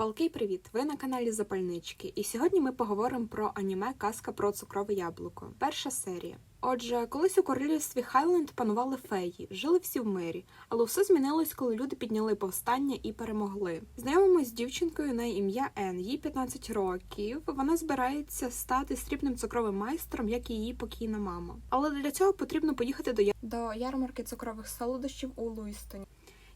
Палкий привіт! Ви на каналі Запальнички, і сьогодні ми поговоримо про аніме Казка про цукрове яблуко. Перша серія. Отже, колись у королівстві Хайленд панували феї, жили всі в мирі, але все змінилось, коли люди підняли повстання і перемогли. Знайомимось з дівчинкою на ім'я Ен, їй 15 років. Вона збирається стати срібним цукровим майстром, як і її покійна мама. Але для цього потрібно поїхати до, я... до ярмарки цукрових солодощів у Луїстоні.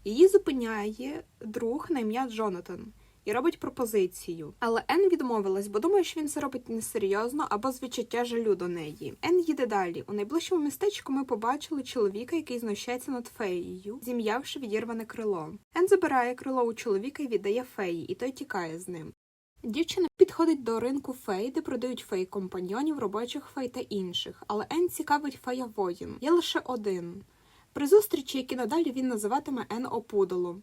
Її зупиняє друг на ім'я Джонатан і робить пропозицію. Але Ен відмовилась, бо думає, що він це робить несерйозно або з відчуття жалю до неї. Ен їде далі. У найближчому містечку ми побачили чоловіка, який знущається над феєю, зім'явши відірване крило. Ен забирає крило у чоловіка і віддає феї, і той тікає з ним. Дівчина підходить до ринку фей, де продають фей компаньйонів, робочих фей та інших. Але Ен цікавить фея воїн. Є лише один. При зустрічі, які надалі він називатиме Ен Опудоло.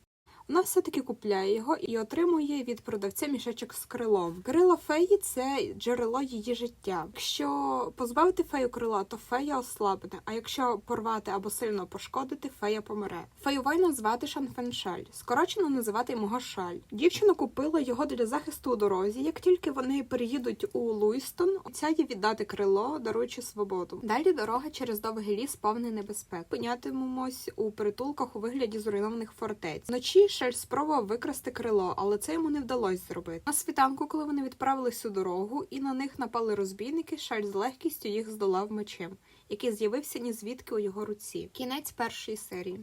Вона все-таки купляє його і отримує від продавця мішечок з крилом. Крило феї це джерело її життя. Якщо позбавити фею крила, то фея ослабне, а якщо порвати або сильно пошкодити, фея помре. Фею воїна звати Шанфеншаль, скорочено називати його Шаль. Дівчина купила його для захисту у дорозі. Як тільки вони переїдуть у Луїстон, обіцяє віддати крило, даруючи свободу. Далі дорога через довгий ліс повний небезпек. Понятимемось у притулках у вигляді зруйнованих фортець. Вночі Шель спробував викрасти крило, але це йому не вдалося зробити. На світанку, коли вони відправились у дорогу, і на них напали розбійники, Шель з легкістю їх здолав мечем, який з'явився ні звідки у його руці. Кінець першої серії.